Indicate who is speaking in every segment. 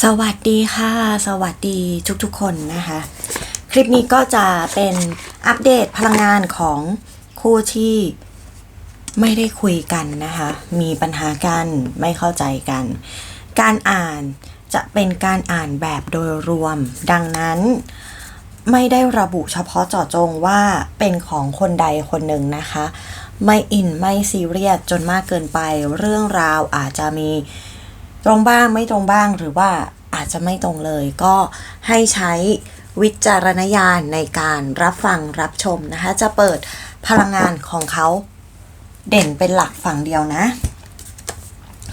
Speaker 1: สวัสดีค่ะ สวัสดีทุกๆคนนะคะ คลิปนี้ก็จะเป็นอัปเดตพลังงานของคู่ที่ไม่ได้คุยกันนะคะ มีปัญหากันไม่เข้าใจกัน การอ่านจะเป็นการอ่านแบบโดยรวม ดังนั้นไม่ได้ระบุเฉพาะเจาะจงว่าเป็นของคนใดคนหนึ่งนะคะ ไม่อินไม่ซีเรียสจนมากเกินไป เรื่องราวอาจจะมี ตรงบ้างไม่ตรงบ้างหรือว่าอาจจะไม่ตรงเลยก็ให้ใช้วิจารณญาณในการรับฟังรับชมนะคะ จะเปิดพลังงานของเขาเด่นเป็นหลักฝั่งเดียวนะ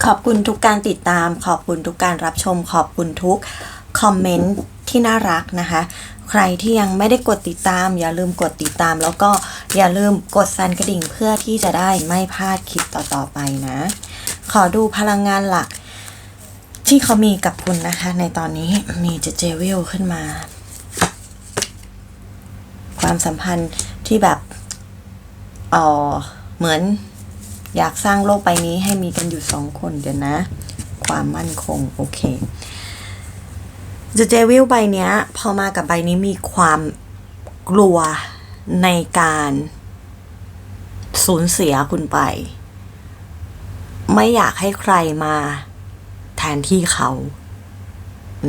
Speaker 1: ขอบคุณทุกการติดตาม ขอบคุณทุกการรับชม ขอบคุณทุกคอมเมนต์ที่น่ารักนะคะ ใครที่ยังไม่ได้กดติดตาม อย่าลืมกดติดตาม แล้วก็อย่าลืมกดสั่นกระดิ่งเพื่อที่จะได้ไม่พลาดคลิปต่อๆไปนะ ขอดูพลังงานหลัก ที่เขามีกับคุณนะคะ ในตอนนี้มีเจเจวิลขึ้นมา ความสัมพันธ์ที่แบบเออเหมือนอยากสร้างโลกใบนี้ให้มีกันอยู่สองคนเดี๋ยวนะ ความมั่นคง โอเคเจเจวิลใบเนี้ย พอมากับใบนี้มีความกลัวในการสูญเสียคุณไป ไม่อยากให้ใครมา แทนที่เขา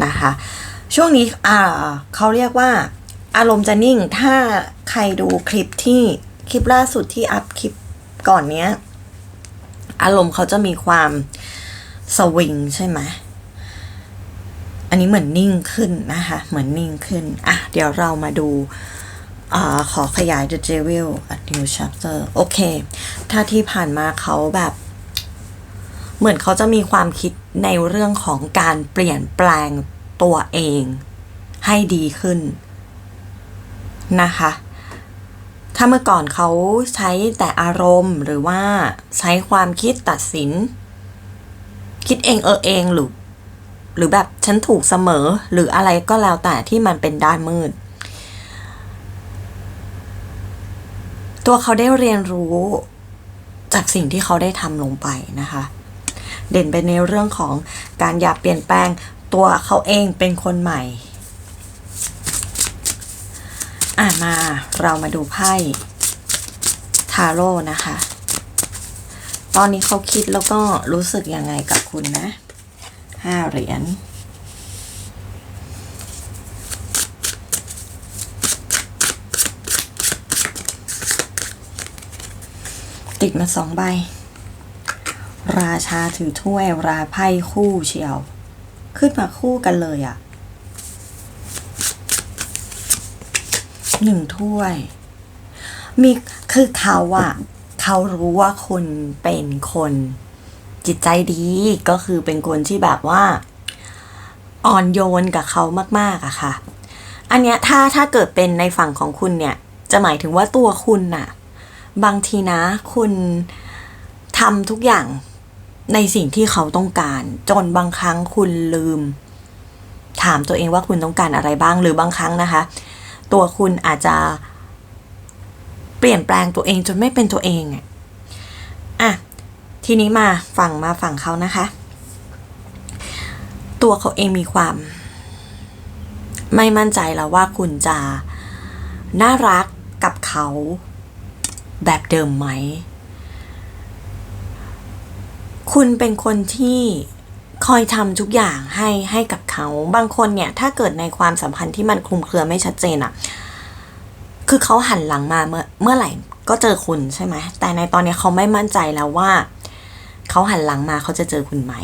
Speaker 1: นะคะ ช่วงนี้อ่าเขาเรียกว่า อารมณ์จะนิ่งถ้าใครดูคลิปที่คลิปล่าสุดที่อัพคลิปก่อนเนี้ย อารมณ์เขาจะมีความสวิงใช่ไหมอันนี้เหมือนนิ่งขึ้นนะคะ เหมือนนิ่งขึ้น อะ เดี๋ยวเรามาดูอาขอขยาย The Devil a New Chapter โอเค ถ้าที่ผ่านมาเขาแบบ เหมือนเขาจะมีความคิดในเรื่องของการเปลี่ยนแปลงตัวเองให้ดีขึ้นนะคะ ถ้าเมื่อก่อนเขาใช้แต่อารมณ์หรือว่าใช้ความคิดตัดสิน คิดเองเออเองหรือหรือแบบฉันถูกเสมอหรืออะไรก็แล้วแต่ที่มันเป็นด้านมืด ตัวเขาได้เรียนรู้จากสิ่งที่เขาได้ทำลงไปนะคะ เด่นไปในเรื่องของการอยากเปลี่ยนแปลงตัวเขาเองเป็นคนใหม่อ่ามาเรามาดูไพ่ทาโร่นะคะ ตอนนี้เขาคิดแล้วก็รู้สึกยังไงกับคุณนะห้าเหรียญติดมาสองใบ ราชาถือถ้วยราไพ่คู่เชียว ขึ้นมาคู่กันเลยอะ่ะหนึ่งถ้วย มีคือเขาอะเขารู้ว่าคุณเป็นคนจิตใจดีก็คือเป็นคนที่แบบว่า อ่อนโยนกับเขามาก ๆอะค่ะ อันเนี้ยถ้าถ้าเกิดเป็นในฝั่งของคุณเนี่ย จะหมายถึงว่าตัวคุณน่ะ บางทีนะ คุณทำทุกอย่าง ในสิ่งที่เขาต้องการ จนบางครั้งคุณลืม ถามตัวเองว่าคุณต้องการอะไรบ้างหรือบางครั้งนะคะ ตัวคุณอาจจะ เปลี่ยนแปลงตัวเองจนไม่เป็นตัวเองอะทีนี้มาฝั่งมาฝั่งเขานะคะ ตัวเขาเองมีความ ไม่มั่นใจแล้วว่าคุณจะน่ารักกับเขาแบบเดิมไหม คุณเป็นคนที่คอยทำทุกอย่างให้ให้กับเขา บางคนเนี่ย ถ้าเกิดในความสัมพันธ์ที่มันคลุมเครือไม่ชัดเจนอะคือเขาหันหลังมาเมื่อเมื่อไหร่ก็เจอคุณใช่ไหม แต่ในตอนนี้เขาไม่มั่นใจแล้วว่าเขาหันหลังมาเขาจะเจอคุณไหม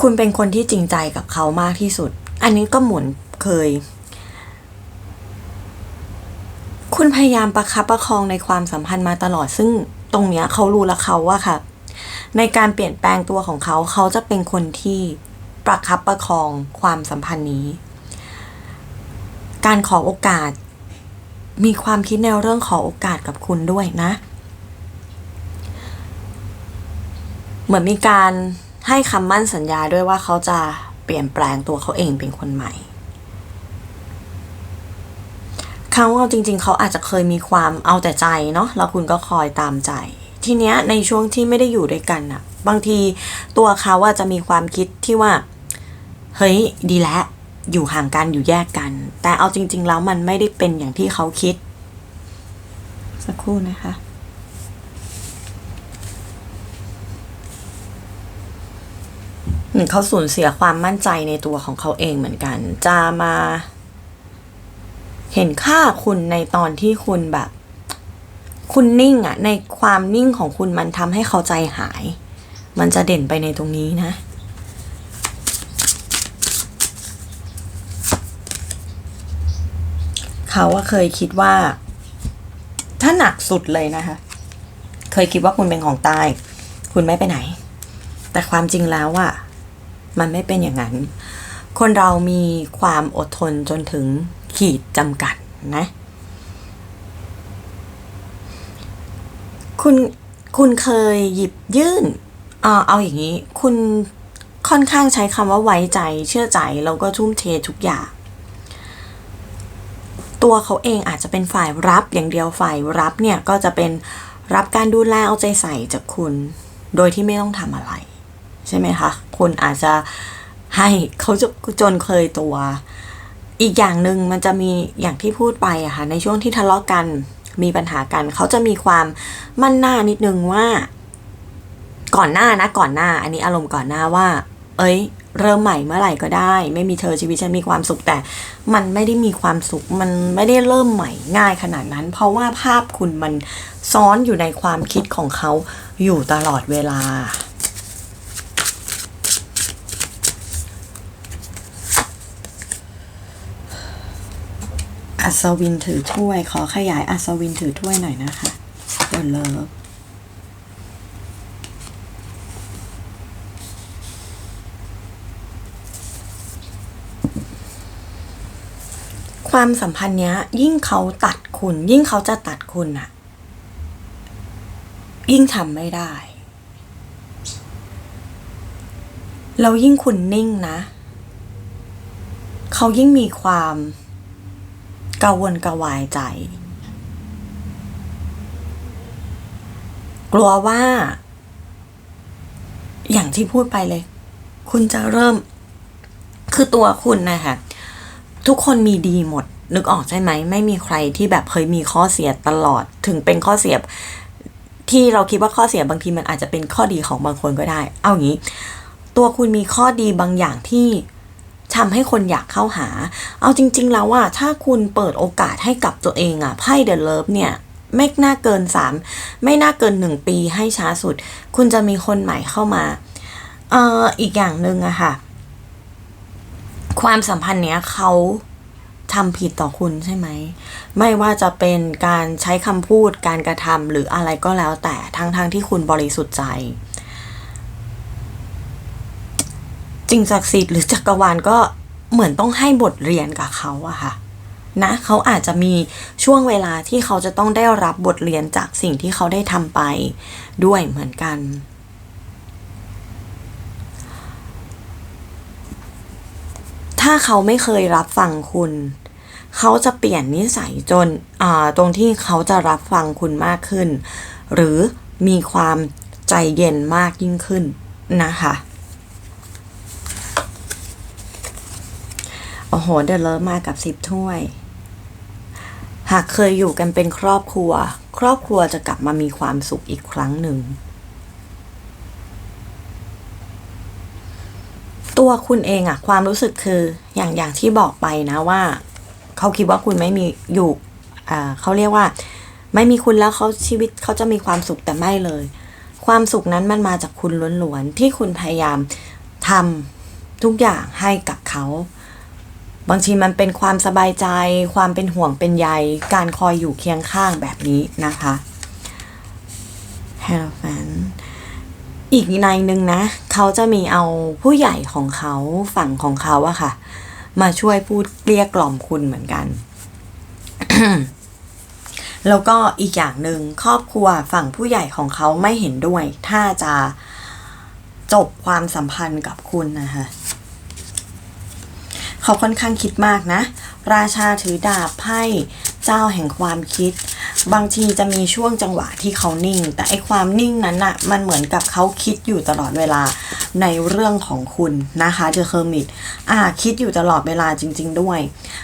Speaker 1: คุณเป็นคนที่จริงใจกับเขามากที่สุด อันนี้ก็หมุนเคย คุณพยายามประคับประคองในความสัมพันธ์มาตลอด ซึ่งตรงเนี้ยเขารู้แล้วเขาว่าค่ะ ในการเปลี่ยนแปลงตัวของเขาเขาจะเป็นคนที่ประคับประคองความสัมพันธ์นี้ การขอโอกาส มีความคิดในวเรื่องขอโอกาสกับคุณด้วยนะ เหมือนมีการให้คำมั่นสัญญาด้วยว่าเขาจะเปลี่ยนแปลงตัวเขาเองเป็นคนใหม่ เขาเอาจริง ๆ เขาอาจจะเคยมีความเอาแต่ใจเนาะแล้วคุณก็คอยตามใจ ทีเนี้ยในช่วงที่ไม่ได้อยู่ด้วยกันอะบางทีตัวเขาว่าจะมีความคิดที่ว่า เฮ้ยดีแล้วอยู่ห่างกันอยู่แยกกัน แต่เอาจริง ๆ แล้วมันไม่ได้เป็นอย่างที่เขาคิด สักครู่นะคะเหมือนเขาสูญเสียความมั่นใจในตัวของเขาเองเหมือนกัน จะมา เห็นค่าคุณในตอนที่คุณแบบ คุณนิ่งอะในความนิ่งของคุณมันทำให้เขาใจหาย มันจะเด่นไปในตรงนี้นะเขาว่าเคยคิดว่า ถ้าหนักสุดเลยนะคะ เคยคิดว่าคุณเป็นของตาย คุณไม่ไปไหน แต่ความจริงแล้วอะมันไม่เป็นอย่างนั้น คนเรามีความอดทนจนถึง ขีดจำกัดนะ คุณคุณเคยหยิบยื่นเออเอาอย่างนี้ คุณค่อนข้างใช้คำว่าไว้ใจเชื่อใจแล้วก็ทุ่มเททุกอย่าง ตัวเขาเองอาจจะเป็นฝ่ายรับอย่างเดียวฝ่ายรับเนี่ยก็จะเป็นรับการดูแลเอาใจใส่จากคุณ โดยที่ไม่ต้องทำอะไร ใช่ไหมคะ คุณอาจจะให้เขาจะจนเคยตัว อีกอย่างหนึ่งมันจะมีอย่างที่พูดไปอะค่ะในช่วงที่ทะเลาะกันมีปัญหากัน เขาจะมีความมั่นหน้านิดนึงว่า ก่อนหน้านะก่อนหน้า อันนี้อารมณ์ก่อนหน้าว่า เอ้ย เริ่มใหม่เมื่อไหร่ก็ได้ ไม่มีเธอชีวิตฉันมีความสุขแต่ มันไม่ได้มีความสุข มันไม่ได้เริ่มใหม่ง่ายขนาดนั้น เพราะว่าภาพคุณมันซ้อนอยู่ในความคิดของเขาอยู่ตลอดเวลา ศวินถือถ้วย ขอขยายอัศวินถือถ้วยหน่อยนะคะเดี๋ยวเลิฟความสัมพันธ์เนี้ย ยิ่งเขาตัดคุณ ยิ่งเขาจะตัดคุณอะยิ่งทำไม่ได้แล้วยิ่งคุณนิ่งนะ เขายิ่งมีความ กังวลกระวายใจ กลัวว่า อย่างที่พูดไปเลย คุณจะเริ่ม คือตัวคุณนะคะทุกคนมีดีหมด นึกออกใช่ไหม ไม่มีใครที่แบบเคยมีข้อเสียตลอด ถึงเป็นข้อเสียที่เราคิดว่าข้อเสียบางทีมันอาจจะเป็นข้อดีของบางคนก็ได้ เอาอย่างนี้ ตัวคุณมีข้อดีบางอย่างที่ ทำให้คนอยากเข้าหา เอาจริง ๆ แล้วว่าถ้าคุณเปิดโอกาสให้กับตัวเองอะไพ่เดอะเลิฟเนี่ยไม่น่าเกินสามไม่น่าเกินหนึ่งปีให้ช้าสุด คุณจะมีคนใหม่เข้ามาเอ่ออีกอย่างหนึ่งอะค่ะ ความสัมพันธ์เนี้ยเขาทำผิดต่อคุณใช่ไหม ไม่ว่าจะเป็นการใช้คำพูดการกระทำหรืออะไรก็แล้วแต่ทั้งๆทที่คุณบริสุทธิ์ใจ จริงศักดิ์สิทธิ์หรือจักรวาลก็เหมือนต้องให้บทเรียนกับเขาอะค่ะนะเขาอาจจะมีช่วงเวลาที่เขาจะต้องได้รับบทเรียนจากสิ่งที่เขาได้ทำไปด้วยเหมือนกัน ถ้าเขาไม่เคยรับฟังคุณ เขาจะเปลี่ยนนิสัยจนตรงที่เขาจะรับฟังคุณมากขึ้น หรือมีความใจเย็นมากยิ่งขึ้นนะคะ โหเดลเลอมากับสิบถ้วย หากเคยอยู่กันเป็นครอบครัว ครอบครัวจะกลับมามีความสุขอีกครั้งหนึ่ง ตัวคุณเองอะความรู้สึกคืออย่างอย่างที่บอกไปนะว่า เขาคิดว่าคุณไม่มีอยู่อ่าเขาเรียกว่า ไม่มีคุณแล้วเขาชีวิตเขาจะมีความสุขแต่ไม่เลย ความสุขนั้นมันมาจากคุณล้วนๆที่คุณพยายามทำทุกอย่างให้กับเขา บางทีมันเป็นความสบายใจ ความเป็นห่วงเป็นใย การคอยอยู่เคียงข้างแบบนี้นะคะ h e l l o f a n อีกในหนึ่งนะ เขาจะมีเอาผู้ใหญ่ของเขาฝั่งของเขาอะค่ะ มาช่วยพูดเกลี้ยกล่อมคุณเหมือนกัน แล้วก็อีกอย่างหนึ่งครอบครัวฝั่งผู้ใหญ่ของเขาไม่เห็นด้วย ถ้าจะจบความสัมพันธ์กับคุณนะคะ เขาค่อนข้างคิดมากนะ ราชาถือดาบไพ่เจ้าแห่งความคิด บางทีจะมีช่วงจังหวะที่เขานิ่ง แต่ไอความนิ่งนั้นอะมันเหมือนกับเขาคิดอยู่ตลอดเวลาในเรื่องของคุณนะคะเดอเคอร์มิดอ่าคิดอยู่ตลอดเวลาจริง ๆ ด้วย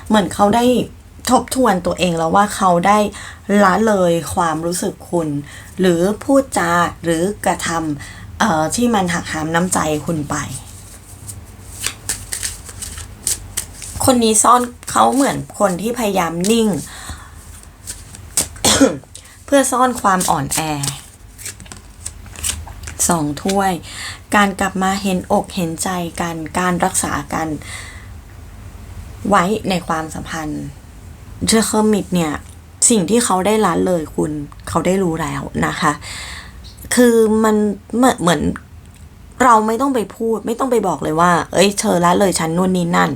Speaker 1: เหมือนเขาได้ทบทวนตัวเองแล้วว่าเขาได้ละเลยความรู้สึกคุณ หรือพูดจาหรือกระทำที่มันหักหามน้ำใจคุณไป คนนี้ซ่อนเขาเหมือนคนที่พยายามนิ่ง เพื่อซ่อนความอ่อนแอสองถ้วย การกลับมาเห็นอกเห็นใจกัน การรักษากัน ไว้ในความสัมพันธ์เชอเคอร์มิดเนี่ย สิ่งที่เขาได้ละเลยคุณ เขาได้รู้แล้วนะคะ คือมันเหมือน เราไม่ต้องไปพูด ไม่ต้องไปบอกเลยว่า เอ้ยเธอละเลยฉันนู่นนี่นั่น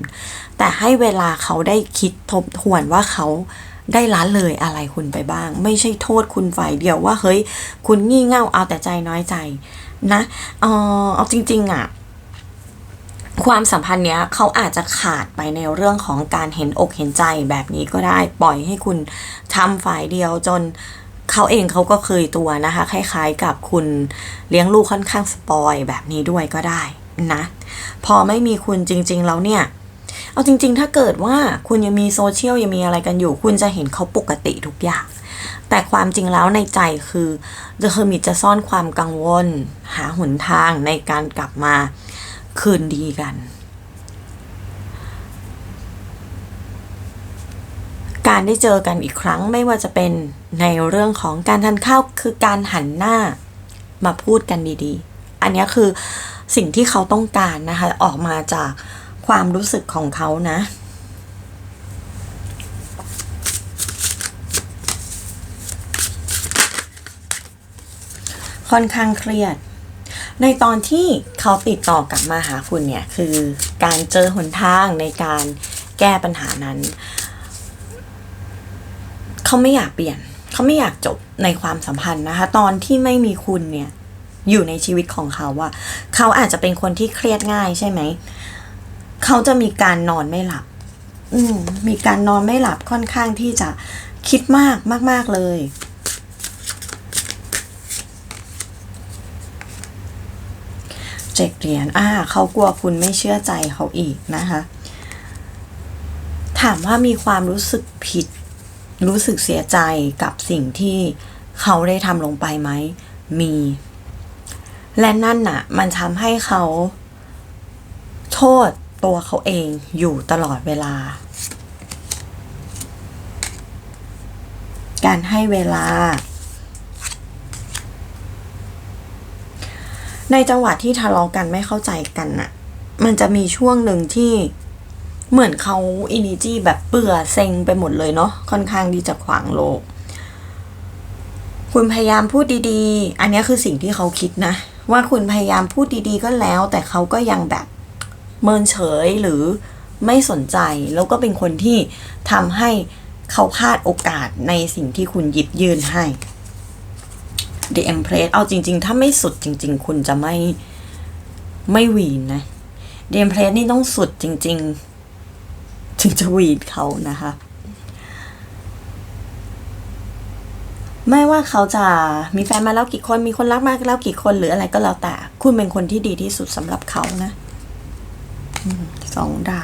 Speaker 1: แต่ให้เวลาเขาได้คิดทบทวนว่าเขาได้ละเลยอะไรคุณไปบ้าง ไม่ใช่โทษคุณฝ่ายเดียวว่าเฮ้ย คุณงี่เง่าเอาแต่ใจน้อยใจ นะเออเอาจริง ๆอะความสัมพันธ์เนี้ยเขาอาจจะขาดไปในเรื่องของการเห็นอกเห็นใจแบบนี้ก็ได้ ปล่อยให้คุณทำฝ่ายเดียวจน เขาเองเขาก็เคยตัวนะคะ คล้าย ๆ กับคุณเลี้ยงลูกค่อนข้างสปอยแบบนี้ด้วยก็ได้นะ พอไม่มีคุณจริง ๆ แล้วเนี่ย เอาจริง ๆ ถ้าเกิดว่าคุณยังมีโซเชียลยังมีอะไรกันอยู่ คุณจะเห็นเขาปกติทุกอย่าง แต่ความจริงแล้วในใจคือเดอะเฮอร์มิตจะซ่อนความกังวล หาหนทางในการกลับมาคืนดีกัน การได้เจอกันอีกครั้งไม่ว่าจะเป็นในเรื่องของการทานข้าวคือการหันหน้ามาพูดกันดีๆ อันนี้คือสิ่งที่เขาต้องการนะคะ ออกมาจากความรู้สึกของเขานะค่อนข้างเครียด ในตอนที่เขาติดต่อกลับมาหาคุณเนี่ย คือการเจอหนทางในการแก้ปัญหานั้น เขาไม่อยากเปลี่ยน เขาไม่อยากจบในความสัมพันธ์นะคะ ตอนที่ไม่มีคุณเนี่ย อยู่ในชีวิตของเขาว่า เขาอาจจะเป็นคนที่เครียดง่ายใช่ไหม เขาจะมีการนอนไม่หลับ อืมมีการนอนไม่หลับค่อนข้างที่จะคิดมากมาก ๆ เลย เจ็ดเหรียญอ่า เขากลัวคุณไม่เชื่อใจเขาอีกนะคะ ถามว่ามีความรู้สึกผิด รู้สึกเสียใจกับสิ่งที่เขาได้ทำลงไปไหม มี และนั่นน่ะ มันทำให้เขาโทษตัวเขาเองอยู่ตลอดเวลา การให้เวลา ในจังหวะที่ทะเลาะกันไม่เข้าใจกันน่ะ มันจะมีช่วงหนึ่งที่ เหมือนเขาอินิจีแบบเบื่อเซ็งไปหมดเลยเนาะค่อนข้างที่จะขวางโลก คุณพยายามพูดดีๆ อันนี้คือสิ่งที่เขาคิดนะ ว่าคุณพยายามพูดดีๆก็แล้ว แต่เขาก็ยังแบบเมินเฉยหรือไม่สนใจ แล้วก็เป็นคนที่ทำให้เขาพลาดโอกาสในสิ่งที่คุณหยิบยื่นให้ The Empress เอาจริง ๆ ถ้าไม่สุดจริง ๆ คุณจะไม่ไม่วีนนะ The Empress นี่ต้องสุดจริง ๆ ถึงจะวีนเขานะคะ ไม่ว่าเขาจะมีแฟนมาแล้วกี่คนมีคนรักมากแล้วกี่คนหรืออะไรก็แล้วแต่คุณเป็นคนที่ดีที่สุดสำหรับเขานะอสองดา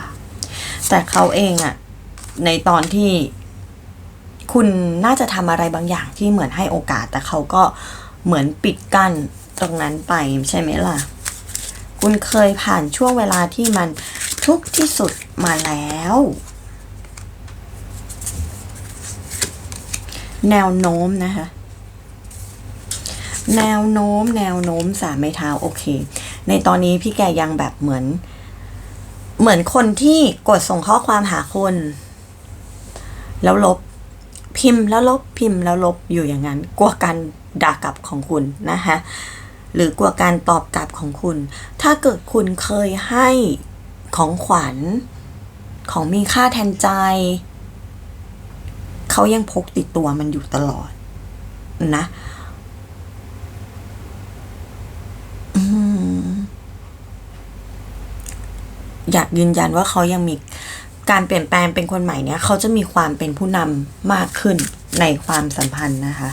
Speaker 1: แต่เขาเองอะในตอนที่คุณน่าจะทำอะไรบางอย่างที่เหมือนให้โอกาส แต่เขาก็เหมือนปิดกั้นตรงนั้นไปใช่ไหมล่ะ คุณเคยผ่านช่วงเวลาที่มัน ทุกที่สุดมาแล้ว แนวโน้มนะคะ แนวโน้ม แนวโน้มสามไม้เท้าโอเค ในตอนนี้พี่แกยังแบบเหมือน เหมือนคนที่กดส่งข้อความหาคน แล้วลบพิมพ์แล้วลบพิมพ์แล้วลบอยู่อย่างนั้น กลัวการด่ากลับของคุณนะคะหรือกลัวการตอบกลับของคุณ ถ้าเกิดคุณเคยให้ ของขวัญ ของมีค่าแทนใจ เขายังพกติดตัวมันอยู่ตลอด นะอยากยืนยันว่าเขายังมีการเปลี่ยนแปลงเป็นคนใหม่เนี่ย เขาจะมีความเป็นผู้นำมากขึ้นในความสัมพันธ์นะคะ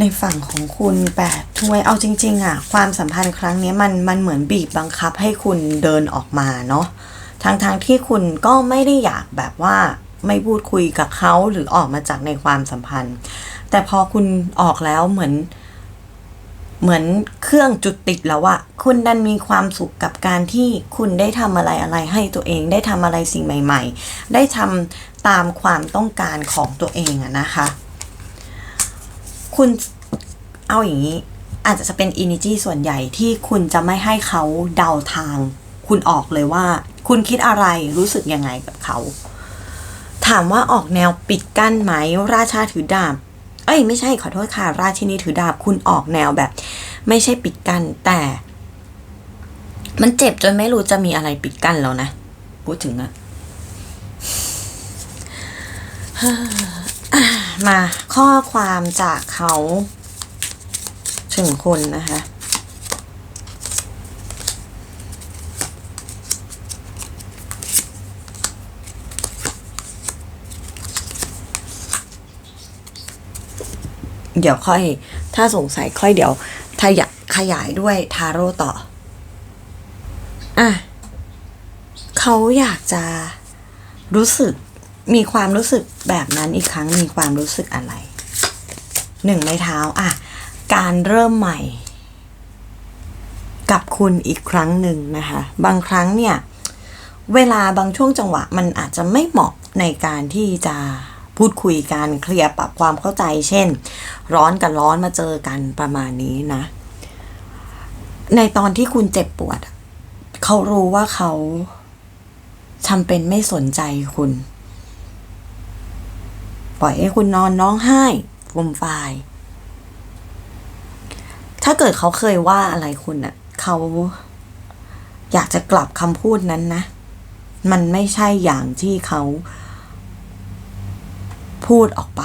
Speaker 1: ในฝั่งของคุณแปดถ้วย เอาจริง ๆอะความสัมพันธ์ครั้งนี้มันมันเหมือนบีบบังคับให้คุณเดินออกมาเนาะทางทางๆที่คุณก็ไม่ได้อยากแบบว่าไม่พูดคุยกับเขาหรือออกมาจากในความสัมพันธ์ แต่พอคุณออกแล้วเหมือน เหมือนเครื่องจุดติดแล้วอะคุณดันมีความสุขกับการที่คุณได้ทำอะไรอะไรให้ตัวเองได้ทำอะไรสิ่งใหม่ ๆ ได้ทำตามความต้องการของตัวเองอะนะคะ คุณเอาอย่างนี้ อาจจะเป็นอินิจีส่วนใหญ่ที่คุณจะไม่ให้เขาเดาทาง คุณออกเลยว่า คุณคิดอะไรรู้สึกยังไงกับเขา ถามว่าออกแนวปิดกั้นไหมราชาถือดาบ เอ้ย ไม่ใช่ขอโทษค่ะ ราชินีถือดาบ คุณออกแนวแบบ ไม่ใช่ปิดกั้นแต่ มันเจ็บจนไม่รู้จะมีอะไรปิดกั้นแล้วนะพูดถึงอะ มาข้อความจากเขาถึงคนนะคะ เดี๋ยวค่อย ถ้าสงสัยค่อยเดี๋ยวถ้าอยากขยายด้วยทาโร่ต่อ อะ เขาอยากจะรู้สึก มีความรู้สึกแบบนั้นอีกครั้งมีความรู้สึกอะไรหนึ่งไม้เท้าอะการเริ่มใหม่ กับคุณอีกครั้งหนึ่งนะคะ บางครั้งเนี่ย เวลาบางช่วงจังหวะ มันอาจจะไม่เหมาะในการที่จะพูดคุยกันเคลียร์ปรับความเข้าใจ เช่น ร้อนกับร้อนมาเจอกันประมาณนี้นะ ในตอนที่คุณเจ็บปวด เขารู้ว่าเขาทำเป็นไม่สนใจคุณ ปล่อยให้คุณนอนน้องไห้ฟูมฟายถ้าเกิดเขาเคยว่าอะไรคุณอะเขาอยากจะกลับคำพูดนั้นนะ มันไม่ใช่อย่างที่เขาพูดออกไป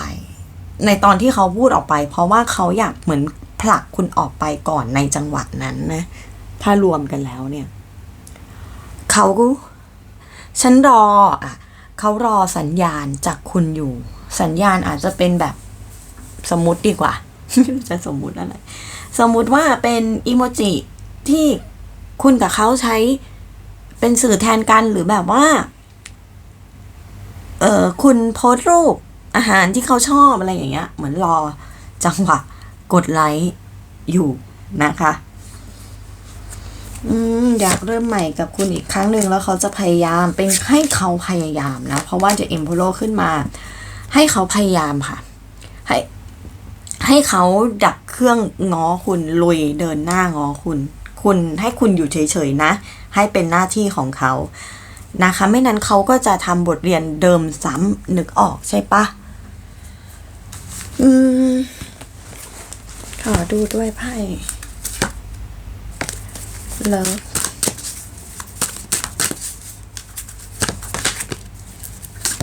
Speaker 1: ในตอนที่เขาพูดออกไป เพราะว่าเขาอยากเหมือนผลักคุณออกไปก่อนในจังหวะนั้นนะ ถ้ารวมกันแล้วเนี่ย เขาก็ฉันรออะ เขารอสัญญาณจากคุณอยู่ สัญญาณอาจจะเป็นแบบสมมติดีกว่าไม่รู้จะสมมุติอะไร สมมุติว่าเป็นอีโมจิที่คุณกับเขาใช้เป็นสื่อแทนกันหรือแบบว่า เออคุณโพสรูปอาหารที่เขาชอบอะไรอย่างเงี้ย เหมือนรอจังหวะกดไลค์อยู่นะคะ อืมอยากเริ่มใหม่กับคุณอีกครั้งหนึ่งแล้วเขาจะพยายามเป็นให้เขาพยายามนะ เพราะว่าจะเอ็มโพโลขึ้นมา ให้เขาพยายามค่ะ ให้ให้เขาดับเครื่องง้อคุณลุยเดินหน้าง้อคุณ คุณให้คุณอยู่เฉยๆนะ ให้เป็นหน้าที่ของเขานะคะ ไม่นั้นเขาก็จะทำบทเรียนเดิมซ้ำนึกออกใช่ปะอืมขอดูด้วยไพ่เลิฟ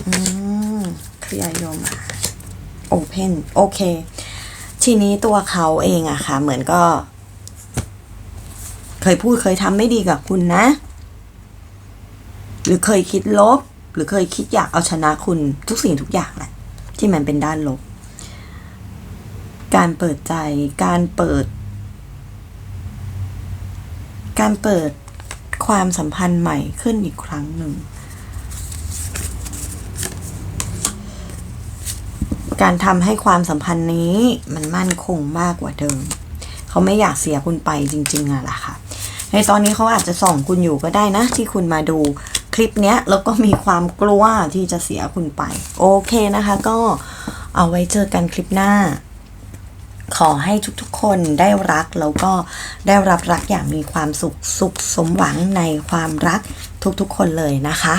Speaker 1: อืม เคลียร์โยมาโอเพนโอเค ทีนี้ตัวเขาเองอะค่ะ เหมือนก็ เคยพูดเคยทำไม่ดีกับคุณนะ หรือเคยคิดลบ หรือเคยคิดอยากเอาชนะคุณทุกสิ่งทุกอย่างแหละที่มันเป็นด้านลบ การเปิดใจ การเปิด การเปิดความสัมพันธ์ใหม่ขึ้นอีกครั้งหนึ่ง การทำให้ความสัมพันธ์นี้มันมั่นคงมากกว่าเดิม เขาไม่อยากเสียคุณไปจริงๆอะล่ะค่ะ ในตอนนี้เขาอาจจะส่องคุณอยู่ก็ได้นะ ที่คุณมาดูคลิปเนี้ยแล้วก็มีความกลัวที่จะเสียคุณไป โอเคนะคะก็เอาไว้เจอกันคลิปหน้า ขอให้ทุกๆคนได้รักแล้วก็ได้รับรักอย่างมีความสุขสุขสมหวังในความรักทุกๆคนเลยนะคะ